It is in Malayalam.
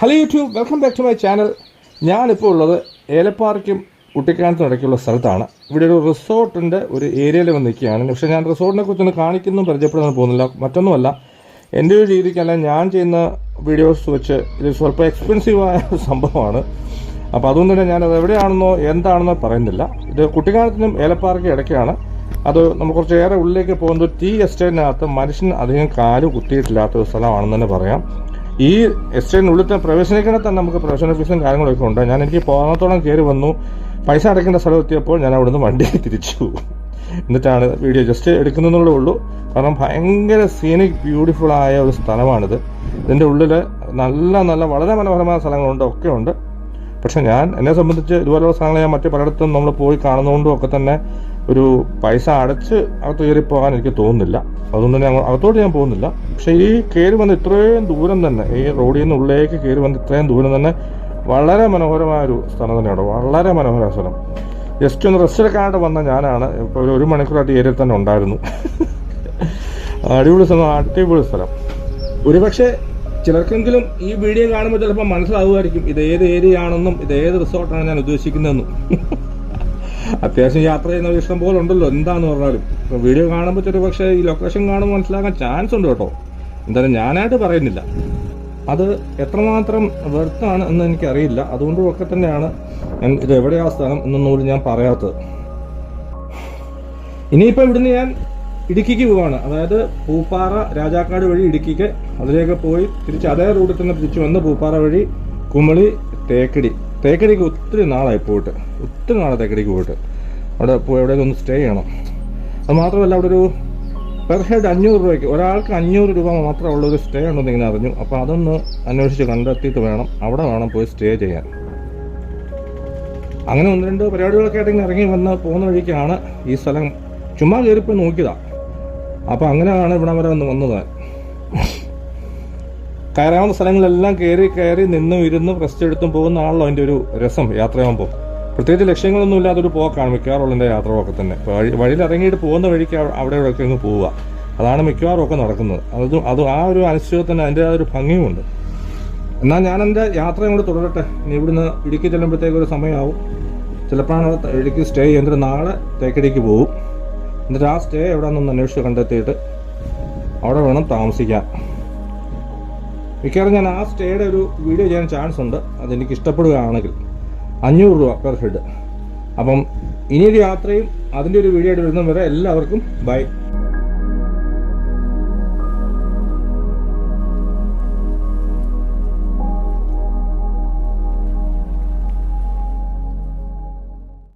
Hello YouTube welcome back to my channel ഞാനിപ്പോൾ ഉള്ളത് ഏലപ്പാറയ്ക്കും കുട്ടിക്കാനത്തും ഇടയ്ക്കുള്ള സ്ഥലത്താണ്. ഇവിടെ ഒരു റിസോർട്ടിന്റെ ഒരു ഏരിയയിൽ വന്ന് നിൽക്കുകയാണ് പക്ഷേ ഞാൻ റിസോർട്ടിനെ കുറിച്ചൊന്നും കാണിക്കുന്നു പരിചയപ്പെടുന്നു പോകുന്നില്ല. മറ്റൊന്നുമല്ല എന്റെ ഒരു രീതിക്കല്ല ഞാൻ ചെയ്യുന്ന വീഡിയോസ് വെച്ച് ഇത് സ്വല്പം എക്സ്പെൻസീവായ സംഭവമാണ്. അപ്പോൾ അതുകൊണ്ട് തന്നെ ഞാനത് എവിടെയാണെന്നോ എന്താണെന്നോ പറയുന്നില്ല. ഇത് കുട്ടിക്കാനത്തിനും ഏലപ്പാറയ്ക്കും ഇടയ്ക്കാണ്. അത് നമ്മൾ കുറച്ച് ഏറെ ഉള്ളിലേക്ക് പോകുന്നത് ടീ എസ്റ്റേറ്റിനകത്ത് മനുഷ്യൻ അധികം കാൽ കുത്തിയിട്ടില്ലാത്ത ഒരു സ്ഥലമാണെന്ന് തന്നെ പറയാം. ഈ എസ്റ്റേറ്റിനുള്ളിൽ തന്നെ പ്രവേശനിക്കണേ തന്നെ നമുക്ക് പ്രവേശന ഫീസും കാര്യങ്ങളൊക്കെ ഉണ്ട്. ഞാൻ എനിക്ക് പോകാത്തോളം കയറി വന്നു. പൈസ അടയ്ക്കേണ്ട സ്ഥലം എത്തിയപ്പോൾ ഞാൻ അവിടുന്ന് വണ്ടി തിരിച്ചു. എന്നിട്ടാണ് വീഡിയോ ജസ്റ്റ് എടുക്കുന്നതേ ഉള്ളൂ. കാരണം ഭയങ്കര സീനിക് ബ്യൂട്ടിഫുൾ ആയ ഒരു സ്ഥലമാണിത്. ഇതിന്റെ ഉള്ളിൽ നല്ല നല്ല വളരെ മനോഹരമായ സ്ഥലങ്ങളുണ്ട് ഒക്കെ ഉണ്ട്. പക്ഷെ ഞാൻ എന്നെ സംബന്ധിച്ച് ഇതുപോലെയുള്ള സ്ഥലങ്ങൾ ഞാൻ മറ്റു പലയിടത്തും നമ്മൾ പോയി കാണുന്നതുകൊണ്ടും ഒക്കെ തന്നെ ഒരു പൈസ അടച്ച് അകത്ത് കയറി പോകാൻ എനിക്ക് തോന്നുന്നില്ല. അതുകൊണ്ട് തന്നെ അകത്തോട്ട് ഞാൻ പോകുന്നില്ല. പക്ഷേ ഈ കയറി വന്ന് ഇത്രയും ദൂരം തന്നെ ഈ റോഡിൽ നിന്ന് ഉള്ളിലേക്ക് കയറി വന്ന് ഇത്രയും ദൂരം തന്നെ വളരെ മനോഹരമായ ഒരു സ്ഥലം തന്നെയാണ്? വളരെ മനോഹര സ്ഥലം. ജസ്റ്റ് ഒന്ന് റെസ്റ്റ് എടുക്കാനായിട്ട് വന്ന ഞാനാണ്. ഇപ്പോൾ ഒരു മണിക്കൂറായിട്ട് ഏരിയയിൽ തന്നെ ഉണ്ടായിരുന്നു. അടിപൊളി സ്ഥലം അടിപൊളി സ്ഥലം. ഒരുപക്ഷെ ചിലർക്കെങ്കിലും ഈ വീഡിയോ കാണുമ്പോൾ ചിലപ്പോൾ മനസ്സിലാവുമായിരിക്കും ഇത് ഏത് ഏരിയ ആണെന്നും ഇത് ഏത് റിസോർട്ടാണ് ഞാൻ ഉദ്ദേശിക്കുന്നതെന്നും. അത്യാവശ്യം യാത്ര ചെയ്യുന്ന ഇഷ്ടം പോലെ ഉണ്ടല്ലോ. എന്താന്ന് പറഞ്ഞാലും. വീഡിയോ കാണുമ്പോൾ ചെറിയ പക്ഷേ ഈ ലൊക്കേഷൻ കാണുമ്പോൾ മനസ്സിലാക്കാൻ ചാൻസ് ഉണ്ട് കേട്ടോ. എന്തായാലും ഞാനായിട്ട് പറയുന്നില്ല. അത് എത്രമാത്രം വെർത്താണ് എന്ന് എനിക്കറിയില്ല. അതുകൊണ്ടും ഒക്കെ തന്നെയാണ് ഇത് എവിടെയാ സ്ഥലം എന്നൊന്നും പോലും ഞാൻ പറയാത്തത്. ഇനിയിപ്പോൾ ഇവിടുന്ന് ഞാൻ ഇടുക്കിക്ക് പോവാണ്. അതായത് പൂപ്പാറ രാജാക്കാട് വഴി ഇടുക്കിക്ക്. അതിലേക്ക് പോയി തിരിച്ച് അതേ റൂട്ടിൽ തന്നെ തിരിച്ചു വന്ന് പൂപ്പാറ വഴി കുമളി തേക്കടി. തേക്കടിക്ക് ഒത്തിരി നാളായി പോയിട്ട്. ഒത്തിരി നാളെ തേക്കടിക്ക് പോയിട്ട്. അവിടെ പോയി എവിടെയെങ്കിലും ഒന്ന് സ്റ്റേ ചെയ്യണം. അത് മാത്രമല്ല അവിടെ ഒരു പെർ ഹെഡ് അഞ്ഞൂറ് രൂപയ്ക്ക് ഒരാൾക്ക് അഞ്ഞൂറ് രൂപ മാത്രമുള്ള ഒരു സ്റ്റേ ഉണ്ടെന്ന് ഇങ്ങനെ അറിഞ്ഞു. അപ്പോൾ അതൊന്ന് അന്വേഷിച്ച് കണ്ടെത്തിയിട്ട് വേണം അവിടെ വേണം പോയി സ്റ്റേ ചെയ്യാൻ. അങ്ങനെ ഒന്ന് രണ്ട് പരിപാടികളൊക്കെ ആയിട്ട് ഇറങ്ങി വന്ന് പോകുന്ന വഴിക്കാണ് ഈ സ്ഥലം ചുമ്മാ കയറിപ്പോയി നോക്കിയതാണ് അപ്പോൾ അങ്ങനെയാണ് ഇവിടെ വരെ ഒന്ന് വന്നത്. കയറാവുന്ന സ്ഥലങ്ങളെല്ലാം കയറി കയറി നിന്നും ഇരുന്നും റെസ്റ്റ് എടുത്തും പോകുന്ന ആണല്ലോ അതിന്റെ ഒരു രസം. യാത്രയാകുമ്പോൾ പ്രത്യേകിച്ച് ലക്ഷ്യങ്ങളൊന്നും ഇല്ലാത്തൊരു പോക്കാണ് മിക്കവാറുള്ള എന്റെ യാത്രകളൊക്കെ തന്നെ. വഴി വഴിയിൽ ഇറങ്ങിയിട്ട് പോകുന്ന വഴിക്ക് അവ- അവിടെ ഇവിടെയൊക്കെ അങ്ങ് പോവുക. അതാണ് മിക്കവാറും ഒക്കെ നടക്കുന്നത്. അത് അത് ആ ഒരു അനിശ്ചിതത്തിന് അതിന്റെ ഒരു ഭംഗിയുമുണ്ട് എന്നാൽ ഞാൻ എന്റെ യാത്ര കൊണ്ട് തുടരട്ടെ. ഇനി ഇവിടുന്ന് ഇടുക്കി ചെല്ലുമ്പോഴത്തേക്ക് ഒരു സമയമാവും. ചിലപ്പോഴാണ് ഇടുക്കി സ്റ്റേ ചെയ്യുന്നത് നാളെ തേക്കടിക്ക് പോകും എന്നിട്ട് ആ സ്റ്റേ എവിടെയാണെന്നൊന്ന് അന്വേഷിച്ച് കണ്ടെത്തിയിട്ട് അവിടെ വേണം താമസിക്കാൻ. മിക്കവാറും ഞാൻ ആ സ്റ്റേയുടെ ഒരു വീഡിയോ ചെയ്യാൻ ചാൻസ് ഉണ്ട്. അതെനിക്ക് ഇഷ്ടപ്പെടുകയാണെങ്കിൽ. അഞ്ഞൂറ് രൂപ പെർ ഹെഡ് അപ്പം ഇനിയൊരു യാത്രയും അതിന്റെ ഒരു വീഡിയോ ആയിട്ട് വരുന്നതും വരെ എല്ലാവർക്കും ബൈ